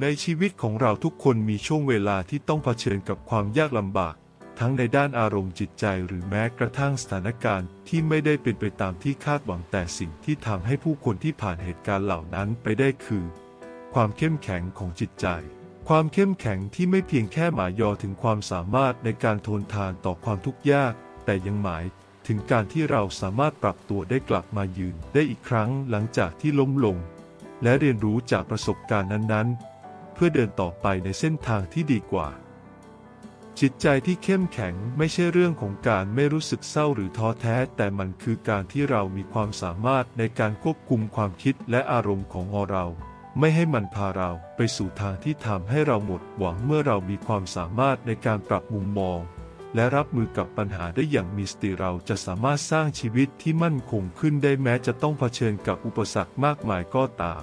ในชีวิตของเราทุกคนมีช่วงเวลาที่ต้องเผชิญกับความยากลำบาก ทั้งในด้านอารมณ์จิตใจหรือแม้กระทั่งสถานการณ์ที่ไม่ได้เป็นไปตามที่คาดหวังแต่สิ่งที่ทำให้ผู้คนที่ผ่านเหตุการณ์เหล่านั้นไปได้คือ ความเข้มแข็งของจิตใจ ความเข้มแข็งที่ไม่เพียงแค่หมายยอถึงความสามารถในการทนทานต่อความทุกข์ยาก แต่ยังหมายถึงการที่เราสามารถปรับตัวได้กลับมายืนได้อีกครั้งหลังจากที่ล้มลง และเรียนรู้จากประสบการณ์นั้นๆ พื่อเดินต่อไปในเส้นทางที่ดีกว่า จิตใจที่เข้มแข็งไม่ใช่เรื่องของการไม่รู้สึกเศร้าหรือท้อแท้ แต่มันคือการที่เรามีความสามารถในการควบคุมความคิดและอารมณ์ของเรา ไม่ให้มันพาเราไปสู่ทางที่ทำให้เราหมดหวังเมื่อเรามีความสามารถในการปรับมุมมอง และรับมือกับปัญหาได้อย่างมีสติเราจะสามารถสร้างชีวิตที่มั่นคงขึ้นได้แม้จะต้องเผชิญกับอุปสรรคมากมายก็ตาม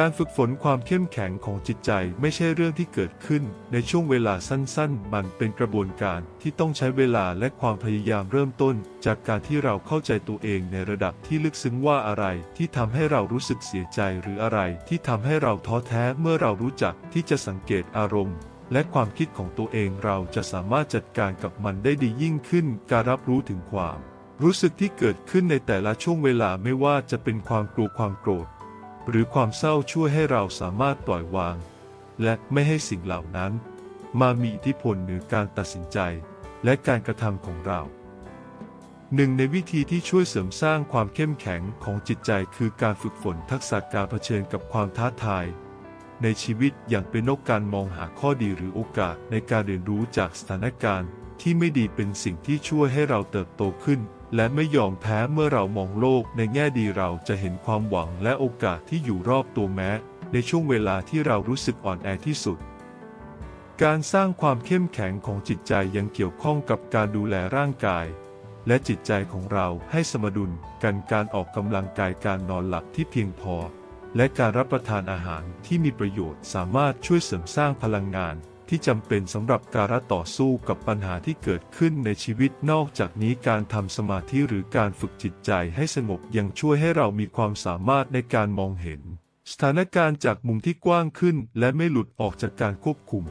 การฝึกฝนความเข้มแข็งของจิตใจไม่ใช่เรื่องที่เกิดขึ้นในช่วงเวลาสั้นๆ มันเป็นกระบวนการที่ต้องใช้เวลาและความพยายามเริ่มต้น จากการที่เราเข้าใจตัวเองในระดับที่ลึกซึ้งว่าอะไรที่ทำให้เรารู้สึกเสียใจหรืออะไรที่ทำให้เราท้อแท้เมื่อเรารู้จักที่จะสังเกตอารมณ์และความคิดของตัวเองเราจะสามารถจัดการกับมันได้ดียิ่งขึ้น การรับรู้ถึงความ รู้สึกที่เกิดขึ้นในแต่ละช่วงเวลาไม่ว่าจะเป็นความกลัวความโกรธ หรือความเศร้าช่วยให้เราสามารถปล่อยวาง และไม่ให้สิ่งเหล่านั้น มามีอิทธิพลเหนือการตัดสินใจ และการกระทำของเรา หนึ่งในวิธีที่ช่วยเสริมสร้างความเข้มแข็งของจิตใจคือการฝึกฝนทักษะการเผชิญกับความท้าทาย ในชีวิตอย่างเป็นนกการมองหาข้อดีหรือโอกาสในการเรียนรู้จากสถานการณ์ที่ไม่ดีเป็นสิ่งที่ช่วยให้เราเติบโตขึ้นและไม่ยอมแพ้เมื่อเรามองโลกในแง่ดีเราจะเห็นความหวังและโอกาสที่อยู่รอบตัวแม้ ในช่วงเวลาที่เรารู้สึกอ่อนแอที่สุด การสร้างความเข้มแข็งของจิตใจยังเกี่ยวข้องกับการดูแลร่างกาย และจิตใจของเราให้สมดุลกันการออกกำลังกายการนอนหลับที่เพียงพอ และการรับประทานอาหารที่มีประโยชน์สามารถช่วยเสริมสร้างพลังงาน ที่จำเป็นสำหรับการต่อสู้กับปัญหาที่เกิดขึ้นในชีวิตนอกจากนี้การทำสมาธิหรือการฝึกจิตใจให้สงบยังช่วยให้เรามีความสามารถในการมองเห็น สถานการณ์จากมุมที่กว้างขึ้น และไม่หลุดออกจากการควบคุม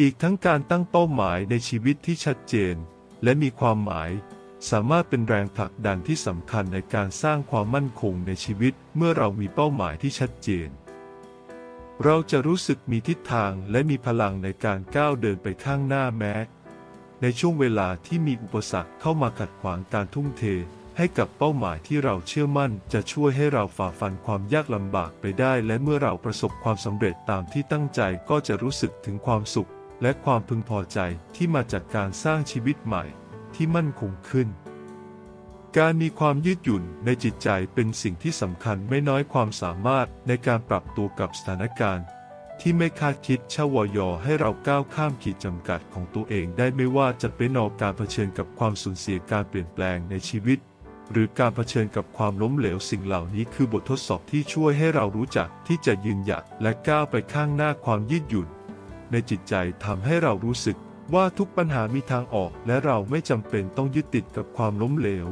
อีกทั้งการตั้งเป้าหมายในชีวิตที่ชัดเจน และมีความหมายสามารถเป็นแรงผลักดันที่สำคัญในการสร้างความมั่นคงในชีวิต เมื่อเรามีเป้าหมายที่ชัดเจน เราจะรู้สึกมีทิศทางและมีพลังในการก้าวเดินไปข้างหน้าแม้ ในช่วงเวลาที่มีอุปสรรคเข้ามาขัดขวางการทุ่มเท ให้กับเป้าหมายที่เราเชื่อมั่น จะช่วยให้เราฝ่าฟันความยากลำบากไปได้ และเมื่อเราประสบความสำเร็จตามที่ตั้งใจก็จะรู้สึกถึงความสุข และความพึงพอใจที่มาจากการสร้างชีวิตใหม่ที่มั่นคงขึ้น การมีความยืดหยุ่นในจิตใจเป็นสิ่งที่สำคัญไม่น้อยความสามารถในการปรับตัวกับสถานการณ์ ที่ไม่คาดคิดชวอยให้เราก้าวข้ามขีดจำกัดของตัวเองได้ไม่ว่าจะเป็นนอกการเผชิญกับความสูญเสียการเปลี่ยนแปลงในชีวิต หรือการเผชิญกับความล้มเหลวสิ่งเหล่านี้คือบททดสอบที่ช่วยให้เรารู้จักที่จะยืนหยัดและก้าวไปข้างหน้าความยืดหยุ่น ในจิตใจทำให้เรารู้สึกว่าทุกปัญหามีทางออกและเราไม่จำเป็นต้องยึดติดกับความล้มเหลว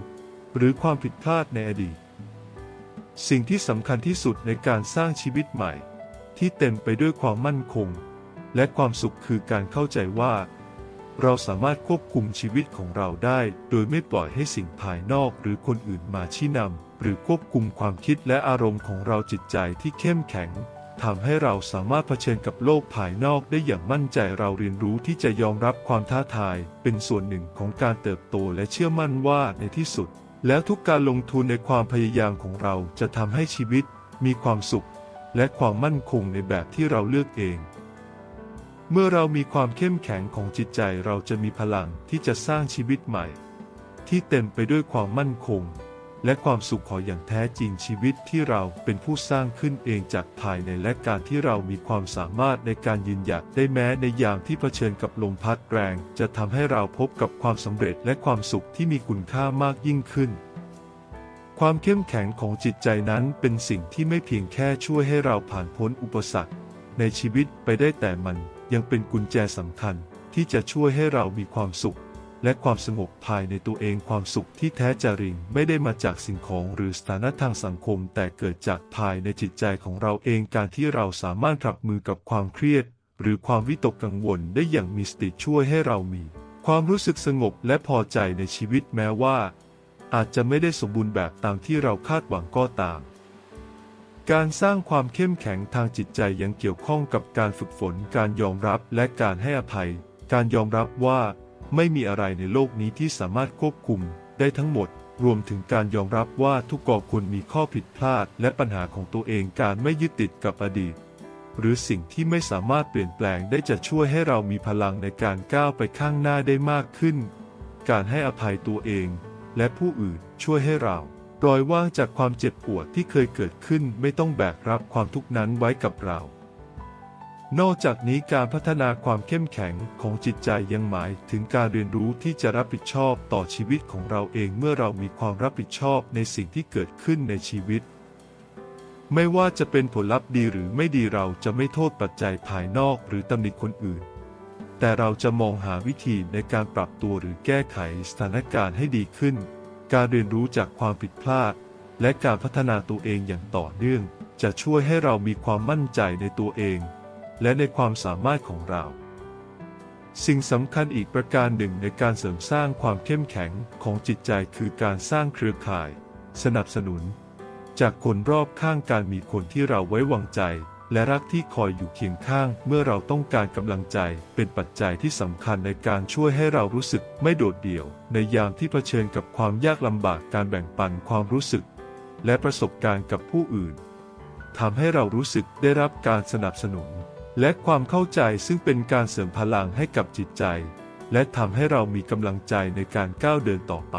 หรือความผิดพลาดในอดีต สิ่งที่สำคัญที่สุดในการสร้างชีวิตใหม่ ที่เต็มไปด้วยความมั่นคง และความสุขคือการเข้าใจว่า เราสามารถควบคุมชีวิตของเราได้ โดยไม่ปล่อยให้สิ่งภายนอกหรือคนอื่นมาชี้นำหรือควบคุมความคิดและอารมณ์ของเราจิตใจที่เข้มแข็งทำให้เราสามารถเผชิญกับโลกภายนอกได้อย่างมั่นใจเราเรียนรู้ที่จะยอมรับความท้าทาย เป็นส่วนหนึ่งของการเติบโตและเชื่อมั่นว่าในที่สุด แล้วทุกการลงทุนในความพยายามของเราจะทำให้ชีวิตมีความสุข และความมั่นคงในแบบที่เราเลือกเอง เมื่อเรามีความเข้มแข็งของจิตใจเราจะมีพลังที่จะสร้างชีวิตใหม่ ที่เต็มไปด้วยความมั่นคง และความสุขขออย่างแท้จริงชีวิตที่เราเป็นผู้สร้างขึ้นเองจากภายในและการที่เรามีความสามารถในการยืนหยัดได้แม้ในยามที่เผชิญกับลมพัดแรง จะทำให้เราพบกับความสำเร็จและความสุขที่มีคุณค่ามากยิ่งขึ้น ความเข้มแข็งของจิตใจนั้นเป็นสิ่งที่ไม่เพียงแค่ช่วยให้เราผ่านพ้นอุปสรรค ในชีวิตไปได้แต่มันยังเป็นกุญแจสำคัญที่จะช่วยให้เรามีความสุข และความสงบภายในตัวเองความสุขที่แท้จริงไม่ได้มาจากสิ่งของหรือสถานะทางสังคม แต่เกิดจากภายในจิตใจของเราเองการที่เราสามารถรับมือกับความเครียด หรือความวิตกกังวลได้อย่างมีสติช่วยให้เรามี ความรู้สึกสงบและพอใจในชีวิตแม้ว่า อาจจะไม่ได้สมบูรณ์แบบตามที่เราคาดหวังก็ตามการสร้างความเข้มแข็งทางจิตใจยังเกี่ยวข้องกับการฝึกฝน การยอมรับและการให้อภัย การยอมรับว่า ไม่มีอะไรในโลกนี้ที่สามารถควบคุมได้ทั้งหมด รวมถึงการยอมรับว่าทุกกอคนมีข้อผิดพลาด และปัญหาของตัวเองการไม่ยึดติดกับอดีต หรือสิ่งที่ไม่สามารถเปลี่ยนแปลงได้จะช่วยให้เรามีพลังในการก้าวไปข้างหน้าได้มากขึ้น การให้อภัยตัวเอง และผู้อื่นช่วยให้เราปล่อยว่างจากความเจ็บปวดที่เคยเกิดขึ้นไม่ต้องแบกรับความทุกข์นั้นไว้กับเรา นอกจากนี้การพัฒนาความเข้มแข็งของจิตใจยังหมายถึงการเรียนรู้ที่จะรับผิดชอบต่อชีวิตของเราเองเมื่อเรามีความรับผิดชอบในสิ่งที่เกิดขึ้นในชีวิต ไม่ว่าจะเป็นผลลัพธ์ดีหรือไม่ดีเราจะไม่โทษปัจจัยภายนอกหรือตำหนิคนอื่น แต่เราจะมองหาวิธีในการปรับตัวหรือแก้ไขสถานการณ์ให้ดีขึ้น การเรียนรู้จากความผิดพลาด และการพัฒนาตัวเองอย่างต่อเนื่อง จะช่วยให้เรามีความมั่นใจในตัวเอง และในความสามารถของเรา สิ่งสำคัญอีกประการหนึ่งในการเสริมสร้างความเข้มแข็งของจิตใจคือการสร้างเครือข่าย สนับสนุน จากคนรอบข้างการมีคนที่เราไว้วางใจ และรักที่คอยอยู่เคียงข้างเมื่อเราต้องการกำลังใจ เป็นปัจจัยที่สำคัญในการช่วยให้เรารู้สึกไม่โดดเดี่ยว ในยามที่เผชิญกับความยากลำบากการแบ่งปันความรู้สึก และประสบการณ์กับผู้อื่นทำให้เรารู้สึกได้รับการสนับสนุน และความเข้าใจซึ่งเป็นการเสริมพลังให้กับจิตใจ และทำให้เรามีกำลังใจในการก้าวเดินต่อไป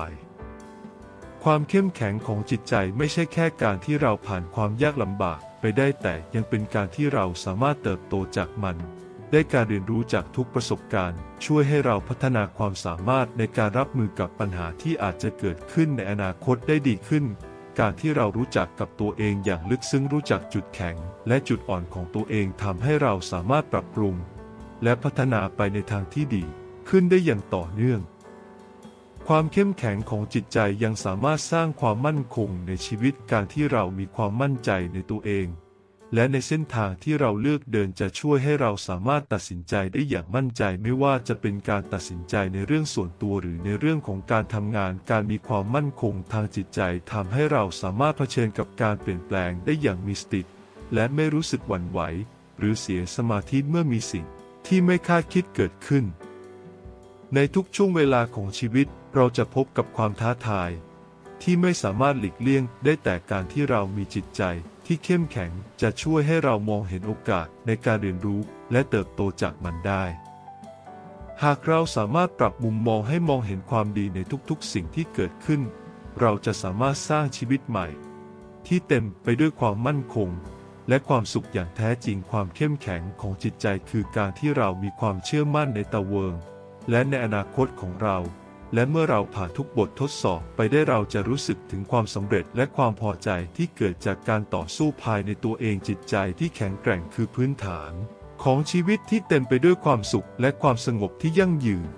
ความเข้มแข็งของจิตใจไม่ใช่แค่การที่เราผ่านความยากลำบากไปได้แต่ยังเป็นการที่เราสามารถเติบโตจากมัน ได้การเรียนรู้จากทุกประสบการณ์ ช่วยให้เราพัฒนาความสามารถในการรับมือกับปัญหาที่อาจจะเกิดขึ้นในอนาคตได้ดีขึ้น การที่เรารู้จักกับตัวเองอย่างลึกซึ้งรู้จักจุดแข็ง และจุดอ่อนของตัวเองทำให้เราสามารถปรับปรุง และพัฒนาไปในทางที่ดี ขึ้นได้อย่างต่อเนื่อง ความเข้มแข็งของจิตใจยังสามารถสร้างความมั่นคงในชีวิตการที่เรามีความมั่นใจในตัวเอง และในเส้นทางที่เราเลือกเดินจะช่วยให้เราสามารถตัดสินใจได้อย่างมั่นใจไม่ว่าจะเป็นการตัดสินใจในเรื่องส่วนตัวหรือในเรื่องของการทำงาน การมีความมั่นคงทางจิตใจทำให้เราสามารถเผชิญกับการเปลี่ยนแปลงได้อย่างมีสติและไม่รู้สึกหวั่นไหว หรือเสียสมาธิเมื่อมีสิ่งที่ไม่คาดคิดเกิดขึ้น ในทุกช่วงเวลาของชีวิตเราจะพบกับความท้าทาย ที่ไม่สามารถหลีกเลี่ยงได้แต่การที่เรามีจิตใจ ที่เข้มแข็งจะช่วยให้เรามองเห็นโอกาสในการเรียนรู้และเติบโตจากมันได้ หากเราสามารถปรับมุมมองให้มองเห็นความดีในทุกๆ สิ่งที่เกิดขึ้น เราจะสามารถสร้างชีวิตใหม่ ที่เต็มไปด้วยความมั่นคง และความสุขอย่างแท้จริงความเข้มแข็งของจิตใจคือการที่เรามีความเชื่อมั่นในตะเวง และในอนาคตของเรา และเมื่อเราผ่านทุกบททดสอบไปได้เราจะรู้สึกถึงความสำเร็จและความพอใจที่เกิดจากการต่อสู้ภายในตัวเองจิตใจที่แข็งแกร่งคือพื้นฐาน ของชีวิตที่เต็มไปด้วยความสุขและความสงบที่ยั่งยืน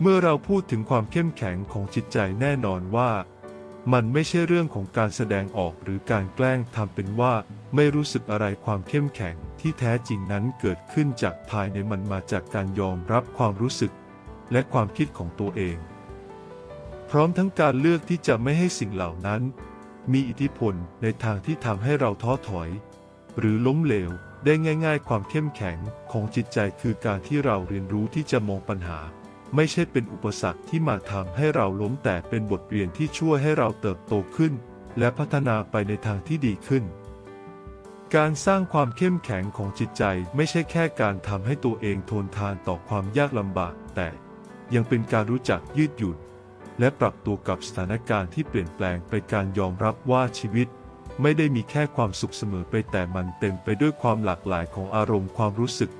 เมื่อเราพูดถึงความเข้มแข็งของจิตใจแน่นอนว่า มันไม่ใช่เรื่องของการแสดงออกหรือการแกล้งทำเป็นว่า ไม่รู้สึกอะไรความเข้มแข็งที่แท้จริงนั้นเกิดขึ้นจากภายในมันมาจากการยอมรับความรู้สึก และความคิดของตัวเอง พร้อมทั้งการเลือกที่จะไม่ให้สิ่งเหล่านั้น มีอิทธิพลในทางที่ทำให้เราท้อถอย หรือล้มเหลวได้ง่าย ๆ ความเข้มแข็งของจิตใจคือการที่เราเรียนรู้ที่จะมองปัญหา ไม่ใช่เป็นอุปสรรคที่มาทำให้เราล้มแต่เป็นบทเรียนที่ช่วยให้เราเติบโตขึ้น และพัฒนาไปในทางที่ดีขึ้น การสร้างความเข้มแข็งของจิตใจไม่ใช่แค่การทำให้ตัวเองทนทานต่อความยากลำบากแต่ ยังเป็นการรู้จักยืดหยุ่น และปรับตัวกับสถานการณ์ที่เปลี่ยนแปลงไปการยอมรับว่าชีวิต ไม่ได้มีแค่ความสุขเสมอไปแต่มันเต็มไปด้วยความหลากหลายของอารมณ์ความรู้สึก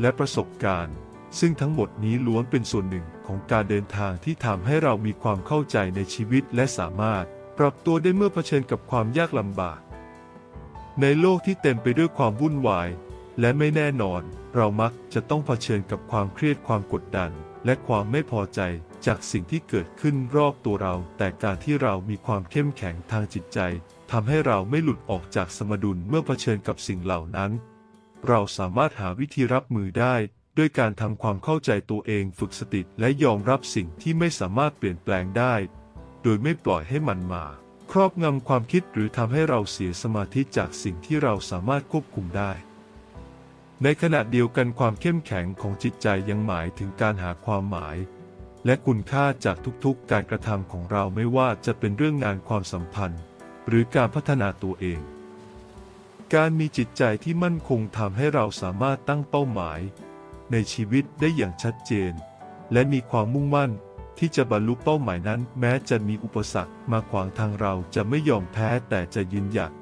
และประสบการณ์ ซึ่งทั้งหมดนี้ล้วนเป็นส่วนหนึ่งของการเดินทางที่ทำให้เรามีความเข้าใจในชีวิตและสามารถ ปรับตัวได้เมื่อเผชิญกับความยากลำบาก ในโลกที่เต็มไปด้วยความวุ่นวาย และไม่แน่นอน เรามักจะต้องเผชิญกับความเครียดความกดดัน และความไม่พอใจจากสิ่งที่เกิดขึ้นรอบตัวเรา แต่การที่เรามีความเข้มแข็งทางจิตใจทำให้เราไม่หลุดออกจากสมดุลเมื่อเผชิญกับสิ่งเหล่านั้น เราสามารถหาวิธีรับมือได้ ด้วยการทำความเข้าใจตัวเองฝึกสติและยอมรับสิ่งที่ไม่สามารถเปลี่ยนแปลงได้ โดยไม่ปล่อยให้มันมา ครอบงำความคิดหรือทำให้เราเสียสมาธิจากสิ่งที่เราสามารถควบคุมได้ ในขณะเดียวกันความเข้มแข็งของจิตใจยังหมายถึงการหาความหมาย และคุณค่าจากทุกๆ การกระทำของเราไม่ว่าจะเป็นเรื่องงานความสัมพันธ์ หรือการพัฒนาตัวเอง การมีจิตใจที่มั่นคงทำให้เราสามารถตั้งเป้าหมาย ในชีวิตได้อย่างชัดเจน และมีความมุ่งมั่นที่จะบรรลุเป้าหมายนั้น แม้จะมีอุปสรรคมาขวางทางเราจะไม่ยอมแพ้แต่จะยืนหยัด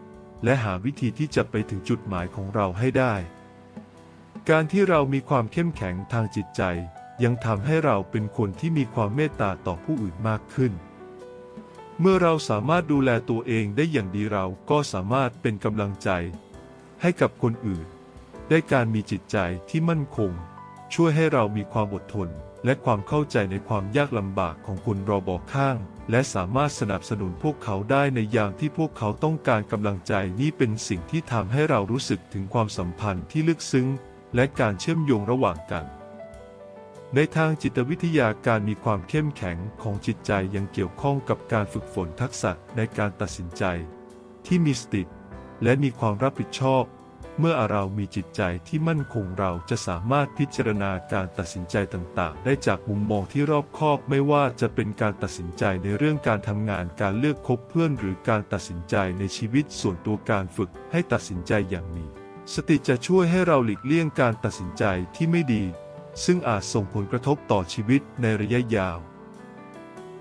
และหาวิธีที่จะไปถึงจุดหมายของเราให้ได้ การที่เรามีความเข้มแข็งทางจิตใจ ยังทำให้เราเป็นคนที่มีความเมตตาต่อผู้อื่นมากขึ้น เมื่อเราสามารถดูแลตัวเองได้อย่างดีเราก็สามารถเป็นกำลังใจ ให้กับคนอื่น ได้การมีจิตใจที่มั่นคง ช่วยให้เรามีความอดทน และความเข้าใจในความยากลำบากของคนรอบอข้าง และสามารถสนับสนุนพวกเขาได้ในยามที่พวกเขาต้องการกำลังใจนี่เป็นสิ่งที่ทำให้เรารู้สึกถึงความสัมพันธ์ที่ลึกซึ้ง และการเชื่อมโยงระหว่างกัน ในทางจิตวิทยาการมีความเข้มแข็งของจิตใจยังเกี่ยวข้องกับการฝึกฝนทักษะในการตัดสินใจ ที่มีสติและมีความรับผิดชอบ เมื่อเรามีจิตใจที่มั่นคงเราจะสามารถพิจารณาการตัดสินใจต่างๆ ได้จากมุมมองที่รอบคอบไม่ว่าจะเป็นการตัดสินใจในเรื่องการทำงานการเลือกคบเพื่อน หรือการตัดสินใจในชีวิตส่วนตัวการฝึกให้ตัดสินใจอย่างมี สติจะช่วยให้เราหลีกเลี่ยงการตัดสินใจที่ไม่ดี ซึ่งอาจส่งผลกระทบต่อชีวิตในระยะยาว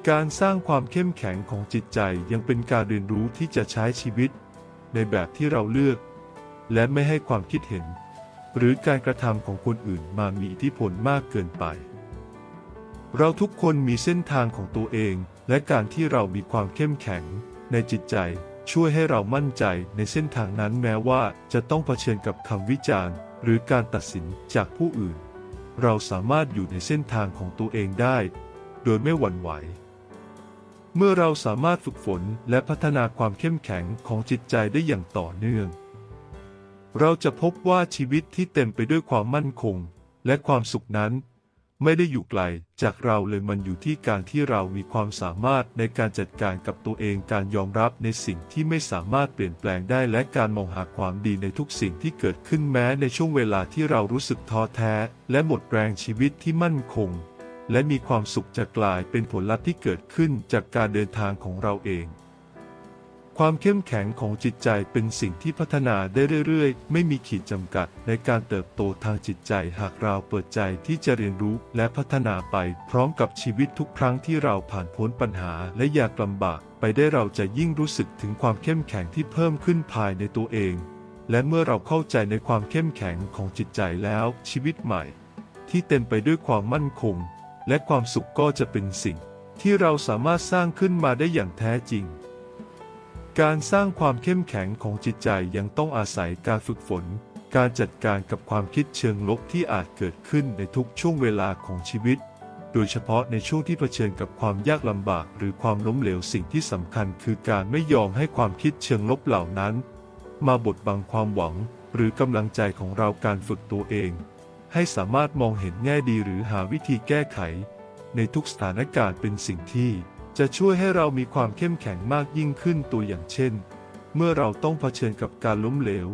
การสร้างความเข้มแข็งของจิตใจยังเป็นการเรียนรู้ที่จะใช้ชีวิต ในแบบที่เราเลือก และไม่ให้ความคิดเห็น หรือการกระทำของคนอื่นมามีอิทธิพลมากเกินไป เราทุกคนมีเส้นทางของตัวเองและการที่เรามีความเข้มแข็งในจิตใจ ช่วยให้เรามั่นใจในเส้นทางนั้นแม้ว่าจะต้องเผชิญกับคำวิจารณ์ หรือการตัดสินจากผู้อื่น เราสามารถอยู่ในเส้นทางของตัวเองได้ โดยไม่หวั่นไหว เมื่อเราสามารถฝึกฝนและพัฒนาความเข้มแข็งของจิตใจได้อย่างต่อเนื่อง เราจะพบว่าชีวิตที่เต็มไปด้วยความมั่นคง และความสุขนั้น ไม่ได้อยู่ไกลจากเราเลยมันอยู่ที่การที่เรามีความสามารถในการจัดการกับตัวเองการยอมรับในสิ่งที่ไม่สามารถเปลี่ยนแปลงได้และการมองหาความดีในทุกสิ่งที่เกิดขึ้นแม้ในช่วงเวลาที่เรารู้สึกท้อแท้ และหมดแรงชีวิตที่มั่นคง และมีความสุขจะกลายเป็นผลลัพธ์ที่เกิดขึ้นจากการเดินทางของเราเอง ความเข้มแข็งของจิตใจเป็นสิ่งที่พัฒนาได้เรื่อยๆ ไม่มีขีดจำกัดในการเติบโตทางจิตใจหากเราเปิดใจที่จะเรียนรู้และพัฒนาไปพร้อมกับชีวิตทุกครั้งที่เราผ่านพ้นปัญหาและยากลำบาก ไปได้เราจะยิ่งรู้สึกถึงความเข้มแข็งที่เพิ่มขึ้นภายในตัวเอง และเมื่อเราเข้าใจในความเข้มแข็งของจิตใจแล้วชีวิตใหม่ ที่เต็มไปด้วยความมั่นคง และความสุขก็จะเป็นสิ่ง ที่เราสามารถสร้างขึ้นมาได้อย่างแท้จริง การสร้างความเข้มแข็งของจิตใจยังต้องอาศัยการฝึกฝน การจัดการกับความคิดเชิงลบที่อาจเกิดขึ้นในทุกช่วงเวลาของชีวิต โดยเฉพาะในช่วงที่เผชิญกับความยากลำบากหรือความล้มเหลวสิ่งที่สำคัญคือการไม่ยอมให้ความคิดเชิงลบเหล่านั้น มาบดบังความหวัง หรือกำลังใจของเราการฝึกตัวเอง ให้สามารถมองเห็นแง่ดีหรือหาวิธีแก้ไข ในทุกสถานการณ์เป็นสิ่งที่ จะช่วยให้เรามีความเข้มแข็งมากยิ่งขึ้นตัวอย่างเช่น เมื่อเราต้องเผชิญกับการล้มเหลว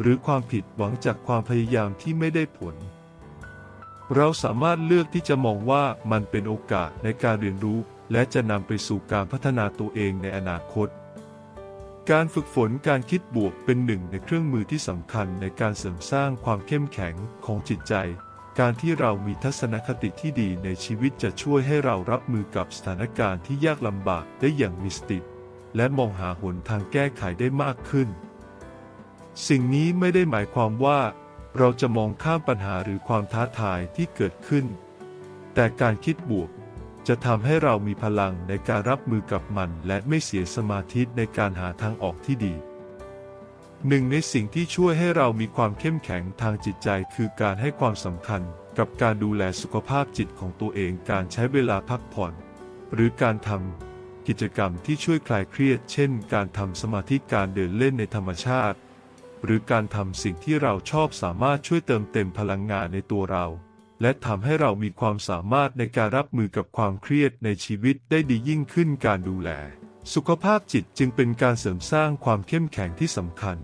หรือความผิดหวังจากความพยายามที่ไม่ได้ผล เราสามารถเลือกที่จะมองว่ามันเป็นโอกาสในการเรียนรู้ และจะนำไปสู่การพัฒนาตัวเองในอนาคต การฝึกฝนการคิดบวกเป็นหนึ่งในเครื่องมือที่สำคัญในการเสริมสร้างความเข้มแข็งของจิตใจ การที่เรามีทัศนคติที่ดีในชีวิตจะช่วยให้เรารับมือกับสถานการณ์ที่ยากลำบากได้อย่างมีสติและมองหาหนทางแก้ไขได้มากขึ้น สิ่งนี้ไม่ได้หมายความว่า เราจะมองข้ามปัญหาหรือความท้าทายที่เกิดขึ้น แต่การคิดบวกจะทำให้เรามีพลังในการรับมือกับมัน และไม่เสียสมาธิในการหาทางออกที่ดี หนึ่งในสิ่งที่ช่วยให้เรามีความเข้มแข็งทางจิตใจคือการให้ความสำคัญกับการดูแลสุขภาพจิตของตัวเองการใช้เวลาพักผ่อน หรือการทำกิจกรรมที่ช่วยคลายเครียด เช่น การทำสมาธิการเดินเล่นในธรรมชาติ หรือการทำสิ่งที่เราชอบสามารถช่วยเติมเต็มพลังงานในตัวเรา และทำให้เรามีความสามารถในการรับมือกับความเครียดในชีวิตได้ดียิ่งขึ้นการดูแล สุขภาพจิตจึงเป็นการเสริมสร้างความเข้มแข็งที่สำคัญ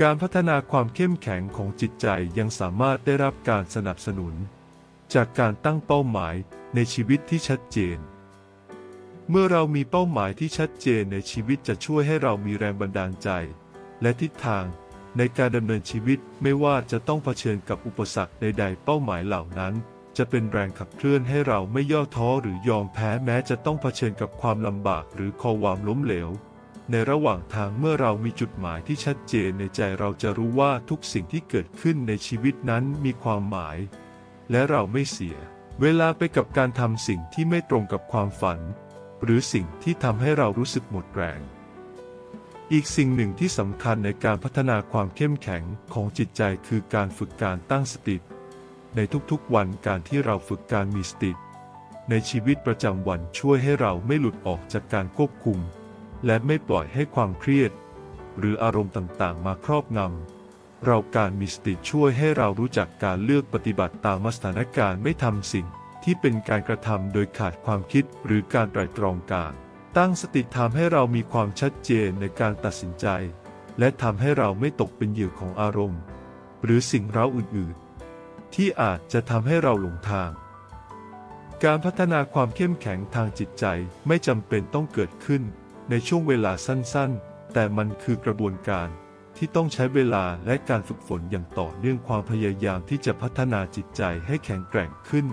การพัฒนาความเข้มแข็งของจิตใจยังสามารถได้รับการสนับสนุน จากการตั้งเป้าหมายในชีวิตที่ชัดเจน เมื่อเรามีเป้าหมายที่ชัดเจนในชีวิตจะช่วยให้เรามีแรงบันดาลใจ และทิศทางในการดำเนินชีวิตไม่ว่าจะต้องเผชิญกับอุปสรรคใดๆ เป้าหมายเหล่านั้น จะเป็นแรงขับเคลื่อนให้เราไม่ย่อท้อหรือยอมแพ้แม้จะต้องเผชิญกับความลำบากหรือความล้มเหลว ในระหว่างทางเมื่อเรามีจุดหมายที่ชัดเจนในใจเราจะรู้ว่าทุกสิ่งที่เกิดขึ้นในชีวิตนั้นมีความหมาย และเราไม่เสีย เวลาไปกับการทำสิ่งที่ไม่ตรงกับความฝัน หรือสิ่งที่ทำให้เรารู้สึกหมดแรงอีกสิ่งหนึ่งที่สำคัญในการพัฒนาความเข้มแข็งของจิตใจคือการฝึกการตั้งสติ ในทุกๆวันการที่เราฝึกการมีสติ ในชีวิตประจำวันช่วยให้เราไม่หลุดออกจากการควบคุม และไม่ปล่อยให้ความเครียด หรืออารมณ์ต่างๆ มาครอบงำเราการมีสติช่วยให้เรารู้จักการเลือกปฏิบัติตามสถานการณ์ไม่ทำสิ่งที่เป็นการกระทำโดยขาดความคิดหรือการไตร่ตรองการ ตั้งสติทำให้เรามีความชัดเจนในการตัดสินใจ และทำให้เราไม่ตกเป็นเหยื่อของอารมณ์ หรือสิ่งเร้าอื่นๆ ที่อาจจะทำให้เราหลงทาง การพัฒนาความเข้มแข็งทางจิตใจไม่จำเป็นต้องเกิดขึ้นในช่วงเวลาสั้นๆ แต่มันคือกระบวนการที่ต้องใช้เวลาและการฝึกฝนอย่างต่อเนื่องความพยายามที่จะพัฒนาจิตใจให้แข็งแกร่งขึ้น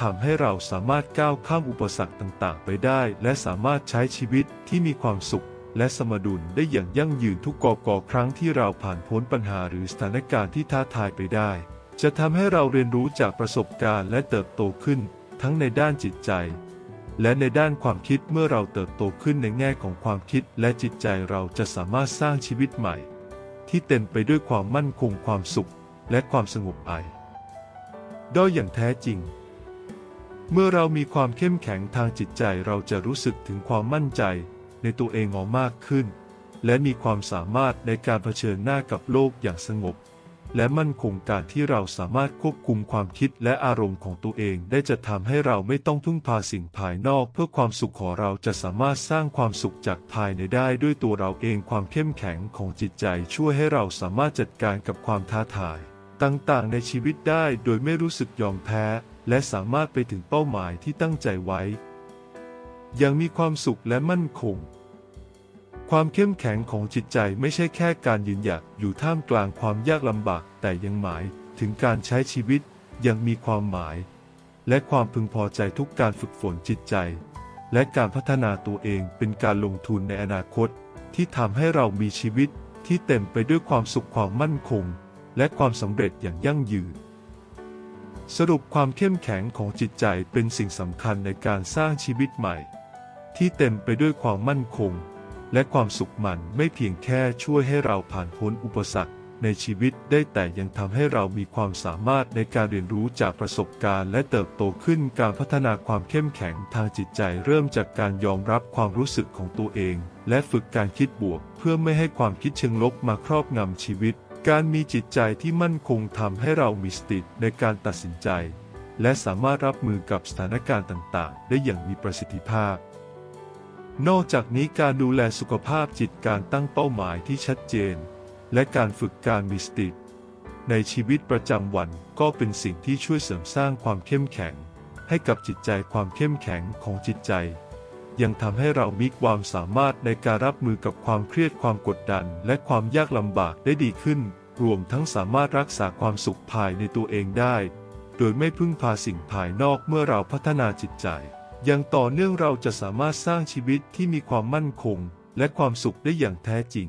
ทำให้เราสามารถก้าวข้ามอุปสรรคต่างๆ ไปได้ และสามารถใช้ชีวิตที่มีความสุข และสมดุลได้อย่างยั่งยืนทุกกอกอครั้งที่เราผ่านพ้นปัญหาหรือสถานการณ์ที่ท้าทายไปได้ จะทำให้เราเรียนรู้จากประสบการณ์และเติบโตขึ้น ทั้งในด้านจิตใจ และในด้านความคิดเมื่อเราเติบโตขึ้นในแง่ของความคิดและจิตใจเราจะสามารถสร้างชีวิตใหม่ ที่เต็มไปด้วยความมั่นคงความสุข และความสงบไอด้อยอย่างแท้จริง เมื่อเรามีความเข้มแข็งทางจิตใจเราจะรู้สึกถึงความมั่นใจในตัวเองออกมากขึ้น และมีความสามารถในการเผชิญหน้ากับโลกอย่างสงบ และมั่นคงการที่เราสามารถควบคุมความคิดและอารมณ์ของตัวเอง ได้จะทำให้เราไม่ต้องพึ่งพาสิ่งภายนอก เพื่อความสุขของเราจะสามารถสร้างความสุขจากภายในได้ด้วยตัวเราเองความเข้มแข็งของจิตใจ ช่วยให้เราสามารถจัดการกับความท้าทาย ต่างๆ ในชีวิตได้โดยไม่รู้สึกยอมแพ้ และสามารถไปถึงเป้าหมายที่ตั้งใจไว้ย่างมีความสุขและมั่นคง ความเข้มแข็งของจิตใจไม่ใช่แค่การยืนหยัดอยู่ท่ามกลางความยากลำบาก แต่ยังหมายถึงการใช้ชีวิตยังมีความหมาย และความพึงพอใจทุกการฝึกฝนจิตใจ และการพัฒนาตัวเองเป็นการลงทุนในอนาคต ที่ทำให้เรามีชีวิตที่เต็มไปด้วยความสุขความมั่นคง และความสำเร็จอย่างยั่งยืน สรุปความเข้มแข็งของจิตใจเป็นสิ่งสำคัญในการสร้างชีวิตใหม่ ที่เต็มไปด้วยความมั่นคง และความสุขมันไม่เพียงแค่ช่วยให้เราผ่านพ้นอุปสรรคในชีวิตได้แต่ยังทำให้เรามีความสามารถในการเรียนรู้จากประสบการณ์ และเติบโตขึ้นการพัฒนาความเข้มแข็งทางจิตใจเริ่มจากการยอมรับความรู้สึกของตัวเอง และฝึกการคิดบวก เพื่อไม่ให้ความคิดเชิงลบมาครอบงำชีวิต การมีจิตใจที่มั่นคงทำให้เรามีสติในการตัดสินใจ และสามารถรับมือกับสถานการณ์ต่าง ๆ ได้อย่างมีประสิทธิภาพ นอกจากนี้การดูแลสุขภาพจิตการตั้งเป้าหมายที่ชัดเจน และการฝึกการมีสติในชีวิตประจำวันก็เป็นสิ่งที่ช่วยเสริมสร้างความเข้มแข็ง ให้กับจิตใจความเข้มแข็งของจิตใจ ยังทำให้เรามีความสามารถในการรับมือกับความเครียดความกดดัน และความยากลำบากได้ดีขึ้น รวมทั้งสามารถรักษาความสุขภายในตัวเองได้ โดยไม่พึ่งพาสิ่งภายนอกเมื่อเราพัฒนาจิตใจ อย่างต่อเนื่องเราจะสามารถสร้างชีวิตที่มีความมั่นคง และความสุขได้อย่างแท้จริง